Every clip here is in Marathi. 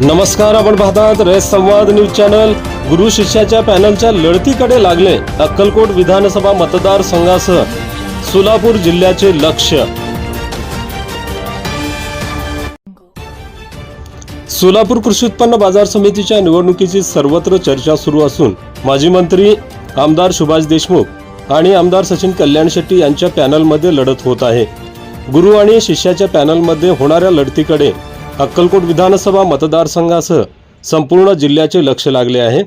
नमस्कार आपण पाहतात रेस संवाद न्यूज चॅनल. गुरु शिष्याच्या पॅनलच्या लढतीकडे लागले अक्कलकोट विधानसभा मतदारसंघासह सोलापूर जिल्ह्याचे लक्ष. सोलापूर कृषी उत्पन्न बाजार समितीच्या निवडणुकीची सर्वत्र चर्चा सुरू असून माजी मंत्री आमदार सुभाष देशमुख आणि आमदार सचिन कल्याण शेट्टी यांच्या पॅनलमध्ये लढत होत आहे. गुरु आणि शिष्याच्या पॅनलमध्ये होणाऱ्या लढतीकडे अक्कलकोट विधानसभा मतदारसंघासह संपूर्ण जिल्ह्याचे लक्ष लागले आहे.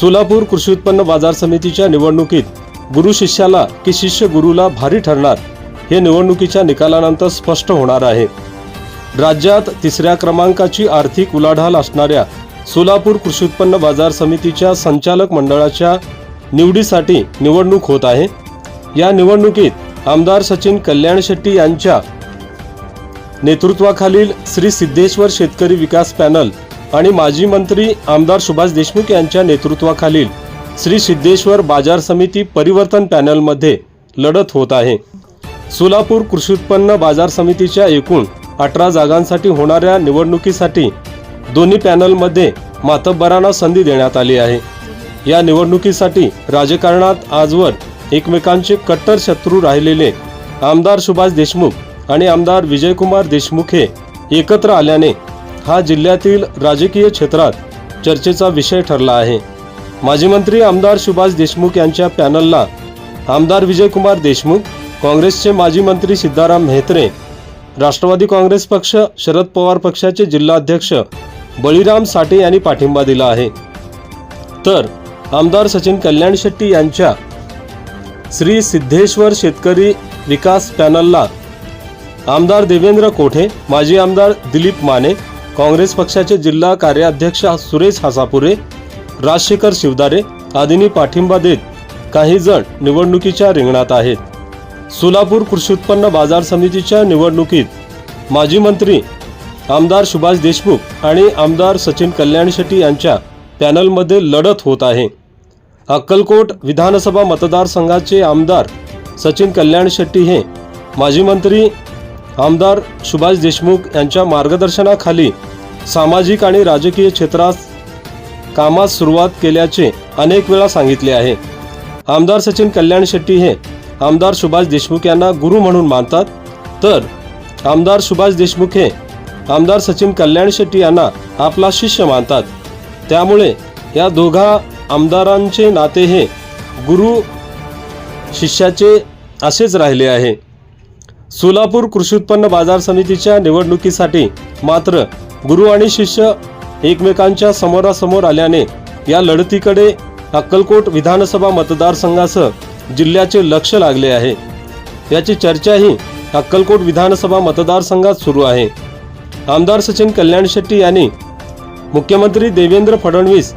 सोलापूर कृषी उत्पन्न बाजार समितीच्या निवडणुकीत गुरु शिष्याला की शिष्य गुरुला भारी ठरणार हे निवडणुकीच्या निकालानंतर स्पष्ट होणार आहे. राज्यात तिसऱ्या क्रमांकाची आर्थिक उलाढाल असणाऱ्या सोलापूर कृषी उत्पन्न बाजार समितीच्या संचालक मंडळाच्या निवडीसाठी निवडणूक होत आहे. या निवडणुकीत आमदार सचिन कल्याण शेट्टी यांच्या नेतृत्वाखालील श्री सिद्धेश्वर शेतकरी विकास पॅनल आणि माजी मंत्री आमदार सुभाष देशमुख यांच्या नेतृत्वाखालील श्री सिद्धेश्वर बाजार समिती परिवर्तन पॅनलमध्ये लढत होत आहे. सोलापूर कृषी उत्पन्न बाजार समितीच्या एकूण अठरा जागांसाठी होणाऱ्या निवडणुकीसाठी दोन्ही पॅनलमध्ये मातब्बरांना संधी देण्यात आली आहे. या निवडणुकीसाठी राजकारणात आजवर एकमेकांचे कट्टर शत्रू राहिलेले आमदार सुभाष देशमुख आणि आमदार विजयकुमार देशमुख हे एकत्र आल्याने हा जिल्ह्यातील राजकीय क्षेत्रात चर्चेचा विषय ठरला आहे. माजी मंत्री आमदार सुभाष देशमुख यांच्या पॅनलला आमदार विजयकुमार देशमुख काँग्रेसचे माजी मंत्री सिद्धाराम म्हेत्रे राष्ट्रवादी काँग्रेस पक्ष शरद पवार पक्षाचे जिल्हाध्यक्ष बळीराम साठे यांनी पाठिंबा दिला आहे. तर आमदार सचिन कल्याण शेट्टी यांच्या श्री सिद्धेश्वर शेतकरी विकास पॅनलला आमदार देवेंद्र कोठे माजी आमदार दिलीप माने काँग्रेस पक्षाचे जिल्हा कार्याध्यक्ष सुरेश हासापुरे राजशेखर शिवदारे आदींनी पाठिंबा देत काही जण निवडणुकीच्या रिंगणात आहेत. सोलापूर कृषी उत्पन्न बाजार समितीच्या निवडणुकीत माजी मंत्री आमदार सुभाष देशमुख आणि आमदार सचिन कल्याण शेट्टी यांच्या पॅनलमध्ये लढत होत आहे. अक्कलकोट विधानसभा मतदारसंघाचे आमदार सचिन कल्याण शेट्टी हे माजी मंत्री आमदार सुभाष देशमुख यांच्या मार्गदर्शनाखाली सामाजिक आणि राजकीय क्षेत्रात कामास सुरुवात केल्याचे अनेक वेळा सांगितले आहे. आमदार सचिन कल्याण शेट्टी हे आमदार सुभाष देशमुख यांना गुरु म्हणून मानतात. तर आमदार सुभाष देशमुख हे आमदार सचिन कल्याण शेट्टी यांना आपला शिष्य मानतात. त्यामुळे या दोघा आमदारांचे नाते हे गुरु शिष्याचे असेच राहिले आहे. सोलापूर कृषी उत्पन्न बाजार समितीच्या निवडणुकीसाठी मात्र गुरु आणि शिष्य एकमेकांच्या समोरासमोर आल्याने या लढतीकडे अक्कलकोट विधानसभा मतदारसंघासह जिल्ह्याचे लक्ष लागले आहे. याची चर्चाही अक्कलकोट विधानसभा मतदारसंघात सुरू आहे. आमदार सचिन कल्याण शेट्टी यांनी मुख्यमंत्री देवेंद्र फडणवीस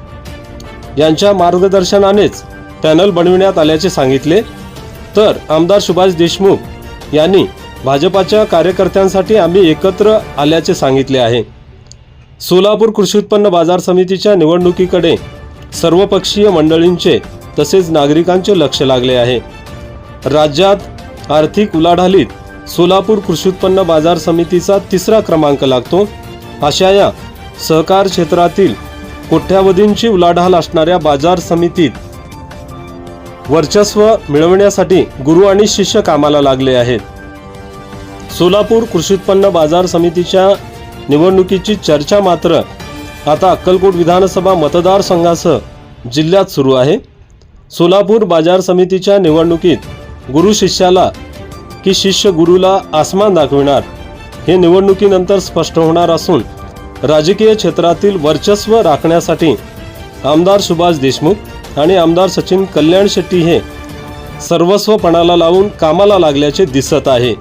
यांच्या मार्गदर्शनानेच पॅनल बनविण्यात आल्याचे सांगितले. तर आमदार सुभाष देशमुख यांनी भाजपाच्या कार्यकर्त्यांसाठी आम्ही एकत्र आल्याचे सांगितले आहे. सोलापूर कृषी उत्पन्न बाजार समितीच्या निवडणुकीकडे सर्वपक्षीय मंडळींचे तसेच नागरिकांचे लक्ष लागले आहे. राज्यात आर्थिक उलाढालीत सोलापूर कृषी उत्पन्न बाजार समितीचा तिसरा क्रमांक लागतो. अशा या सहकार क्षेत्रातील कोट्यावधींची उलाढाल असणाऱ्या बाजार समितीत वर्चस्व मिळवण्यासाठी गुरु आणि शिष्य कामाला लागले आहेत. सोलापूर कृषी उत्पन्न बाजार समितीच्या निवडणुकीची चर्चा मात्र आता अक्कलकोट विधानसभा मतदारसंघासह जिल्ह्यात सुरू आहे. सोलापूर बाजार समितीच्या निवडणुकीत गुरु शिष्याला की शिष्य गुरुला आसमान दाखविणार हे निवडणुकीनंतर स्पष्ट होणार असून राजकीय क्षेत्रातील वर्चस्व राखण्यासाठी आमदार सुभाष देशमुख आणि आमदार सचिन कल्याण शेट्टी हे सर्वस्वपणाला लावून कामाला लागल्याचे दिसत आहे.